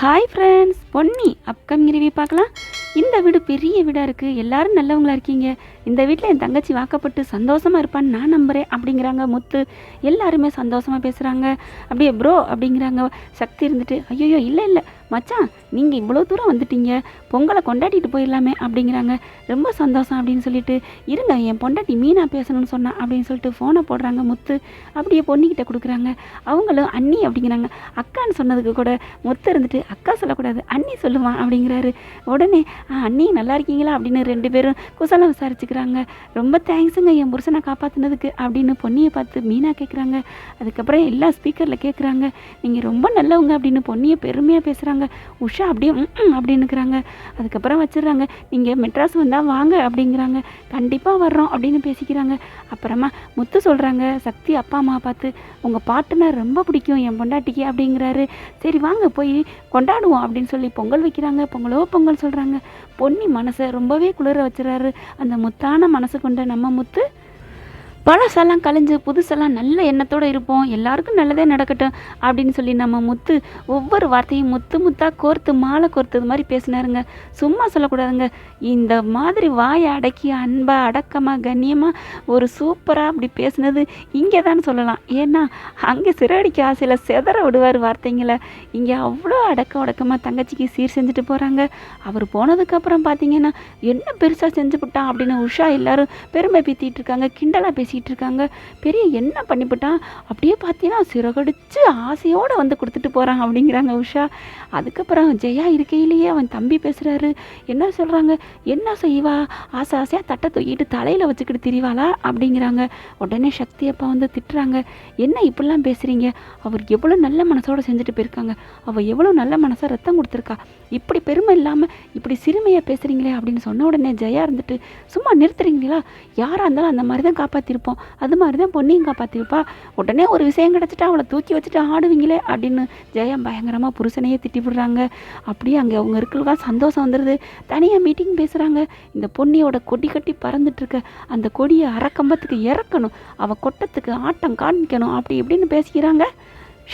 Hi friends Ponni upcoming review பார்க்கலாம். இந்த வீடு பெரிய வீடாக இருக்குது எல்லாரும் நல்லவங்களா இருக்கீங்க. இந்த வீட்டில் என் தங்கச்சி வாக்கப்பட்டு சந்தோஷமாக இருப்பான்னு நான் நம்புகிறேன் அப்படிங்கிறாங்க. முத்து எல்லாருமே சந்தோஷமாக பேசுகிறாங்க அப்படியே ப்ரோ அப்படிங்கிறாங்க. சக்தி இருந்துட்டு ஐயோ இல்லை இல்லை. மச்சான் நீங்கள் இவ்வளோ தூரம் வந்துட்டீங்க. பொங்கலை கொண்டாடிட்டு போயிடலாமே அப்படிங்கிறாங்க. ரொம்ப சந்தோஷம் அப்படின்னு சொல்லிட்டு இருங்க என் பொண்டாட்டி மீனா பேசணும்னு சொன்னா அப்படின்னு சொல்லிட்டு ஃபோனை போடுறாங்க முத்து. அப்படியே பொண்ணுக்கிட்ட கொடுக்குறாங்க. அவங்களும் அண்ணி அப்படிங்கிறாங்க. அக்கான்னு சொன்னதுக்கு கூட முத்து இருந்துட்டு அக்கா சொல்லக்கூடாது அண்ணி சொல்லுவான் அப்படிங்கிறாரு. உடனே "ஆ, அண்ணி நல்லா இருக்கீங்களா? அப்படின்னு ரெண்டு பேரும் குசலம் விசாரிச்சுக்கிறாங்க. ரொம்ப தேங்க்ஸுங்க என் புருஷனை காப்பாற்றினதுக்கு அப்படின்னு பொன்னியை பார்த்து மீனா கேட்குறாங்க அதுக்கப்புறம் எல்லா ஸ்பீக்கரில் கேட்குறாங்க நீங்கள் ரொம்ப நல்லவங்க அப்படின்னு பொன்னியை பெருமையாக பேசுகிறாங்க உஷா அப்படியே அப்படின்னுக்குறாங்க. அதுக்கப்புறம் வச்சிடுறாங்க. நீங்கள் மெட்ராஸ் வந்தால் வாங்க அப்படிங்கிறாங்க. கண்டிப்பாக வர்றோம் அப்படின்னு பேசிக்கிறாங்க. அப்புறமா முத்து சொல்கிறாங்க சக்தி அப்பா அம்மா பார்த்து உங்கள் பாட்டுனா ரொம்ப பிடிக்கும் என் பொண்டாட்டிக்கு அப்படிங்கிறாரு. சரி வாங்க போய் கொண்டாடுவோம் அப்படின்னு சொல்லி பொங்கல் வைக்கிறாங்க. பொங்கலோ பொங்கல் சொல்கிறாங்க பொன்னி மனசை ரொம்பவே குளிர வச்சுறாரு அந்த தான மனசு கொண்ட நம்ம முத்து பழசெல்லாம் கழிஞ்சு புதுசெல்லாம் நல்ல எண்ணத்தோடு இருப்போம். எல்லாருக்கும் நல்லதே நடக்கட்டும் அப்படின்னு சொல்லி நம்ம முத்து ஒவ்வொரு வார்த்தையும் முத்து முத்தாக கோர்த்து மாலை கோர்த்தது மாதிரி பேசினாருங்க. சும்மா சொல்லக்கூடாதுங்க. இந்த மாதிரி வாயை அடக்கி அன்பாக அடக்கமாக கண்ணியமாக ஒரு சூப்பராக அப்படி பேசுனது இங்கே தான் சொல்லலாம். ஏன்னா அங்கே சிறடிக்க ஆசையில் செதற விடுவார் வார்த்தைங்களை. இங்கே அவ்வளோ அடக்க உடக்கமாக தங்கச்சிக்கு சீர் செஞ்சுட்டு போகிறாங்க அவர் போனதுக்கப்புறம் பார்த்தீங்கன்னா என்ன பெருசாக செஞ்சு விட்டான் அப்படின்னு உஷா எல்லாரும் பெருமை பீத்திட்டு இருக்காங்க. கிண்டலாக பேசிகிட்டு இருக்காங்க பெரிய என்ன பண்ணிவிட்டான் அப்படியே பார்த்தீங்கன்னா சிறகடிச்சு ஆசையோடு வந்து கொடுத்துட்டு போகிறான் அப்படிங்கிறாங்க உஷா. அதுக்கப்புறம் ஜெயா இருக்கையிலேயே அவன் தம்பி பேசுகிறாரு என்ன சொல்கிறாங்க என்ன செய்வா? ஆசை ஆசையாக தட்டை தொக்கிட்டு தலையில் வச்சுக்கிட்டு திரிவாளா? அப்படிங்கிறாங்க. உடனே சக்தி அப்பா வந்து திட்டுறாங்க. என்ன இப்படிலாம் பேசுகிறீங்க அவர் எவ்வளோ நல்ல மனசோட செஞ்சுட்டு போயிருக்காங்க. அவள் எவ்வளோ நல்ல மனசை ரத்தம் கொடுத்துருக்கா. இப்படி பெருமை இல்லாமல் இப்படி சிறுமையாக பேசுகிறீங்களே அப்படின்னு சொன்ன உடனே ஜெயா இருந்துட்டு சும்மா நிறுத்துறீங்களா? யாராக இருந்தாலும் அந்த மாதிரி தான் காப்பாற்றிருப்போம் அது மாதிரி தான் பொண்ணையும் காப்பாற்றிருப்பா உடனே ஒரு விஷயம் கிடச்சிட்டா அவளை தூக்கி வச்சுட்டு ஆடுவீங்களே அப்படின்னு ஜெயம் பயங்கரமாக புருஷனையே திட்டி விடுறாங்க. அப்படியே அங்கே அவங்க இருக்கிறதா சந்தோஷம் வந்துடுது தனியாக மீட்டிங் பேசுகிறாங்க இந்த பொன்னியோட கொடி கட்டி பறந்துட்டுருக்க அந்த கொடியை அறக்கம்பத்துக்கு இறக்கணும். அவள் கொட்டத்துக்கு ஆட்டம் காண்பிக்கணும். அப்படி இப்படின்னு பேசிக்கிறாங்க.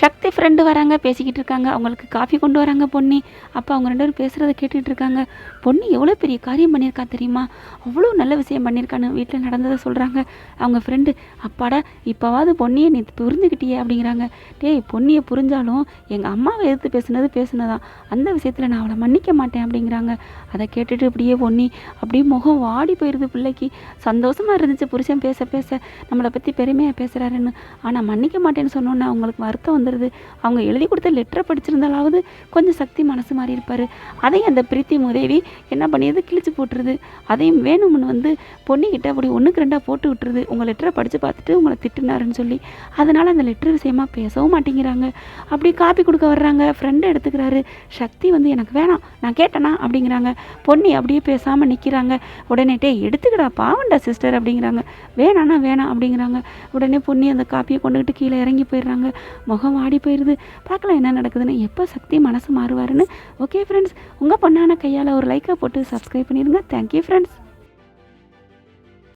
சக்தி ஃப்ரெண்டு வராங்க பேசிக்கிட்டு இருக்காங்க. அவங்களுக்கு காஃபி கொண்டு வராங்க பொன்னி. அப்போ அவங்க ரெண்டு பேரும் பேசுகிறத கேட்டுட்டு இருக்காங்க. பொண்ணு எவ்வளோ பெரிய காரியம் பண்ணியிருக்கா தெரியுமா? அவ்வளோ நல்ல விஷயம் பண்ணியிருக்கான்னு வீட்டில் நடந்ததை சொல்கிறாங்க அவங்க ஃப்ரெண்டு அப்பாடா இப்போவாது பொன்னியை நீ புரிஞ்சுக்கிட்டியே அப்படிங்கிறாங்க. டேய் பொன்னியை புரிஞ்சாலும் எங்கள் அம்மாவை எதிர்த்து பேசுனது பேசுனதான் அந்த விஷயத்தில் நான் அவளை மன்னிக்க மாட்டேன் அப்படிங்கிறாங்க. அதை கேட்டுட்டு இப்படியே பொன்னி அப்படியே முகம் வாடி போயிடுது பிள்ளைக்கு. சந்தோஷமாக இருந்துச்சு புருஷன் பேச பேச. நம்மளை பற்றி பெருமையாக பேசுகிறாருன்னு ஆனால் மன்னிக்க மாட்டேன்னு சொன்னோன்னே அவங்களுக்கு வருத்தம் வந்துடுது அவங்க எழுதி கொடுத்த லெட்டரை படிச்சிருந்தாலாவது கொஞ்சம் சக்தி மனசு மாறி இருப்பார். அதையும் அந்த பிரீத்தி உதவி என்ன பண்ணியது? கிழிச்சு போட்டுருது. அதையும் வேணும்னு வந்து பொண்ணுக்கிட்ட அப்படி ஒன்றுக்கு ரெண்டாக போட்டு விட்டுருது. உங்கள் லெட்டரை படித்து பார்த்துட்டு உங்களை திட்டுனாருன்னு சொல்லி. அதனால் அந்த லெட்டர் விஷயமா பேசவும் மாட்டேங்கிறாங்க. அப்படி காப்பி கொடுக்க வர்றாங்க. ஃப்ரெண்டு எடுத்துக்கிறாரு. சக்தி வந்து எனக்கு வேணாம். நான் கேட்டேனா? அப்படிங்கிறாங்க. பொன்னி அப்படியே பேசாமல் நிற்கிறாங்க உடனே டே எடுத்துக்கடா. பாவண்டா சிஸ்டர் அப்படிங்கிறாங்க. வேணாண்ணா வேணாம் அப்படிங்கிறாங்க. உடனே பொன்னி அந்த காப்பியை கொண்டுக்கிட்டு கீழே இறங்கி போயிடுறாங்க. முகம் வாடி போயிடுது பார்க்கலாம் என்ன நடக்குதுன்னு. எப்போ சக்தி மனசு மாறுவாருன்னு. ஓகே ஃப்ரெண்ட்ஸ் உங்கள் பொண்ணான கையால் ஒரு லைக்கை போட்டு சப்ஸ்கிரைப் பண்ணிடுங்க. Thank you friends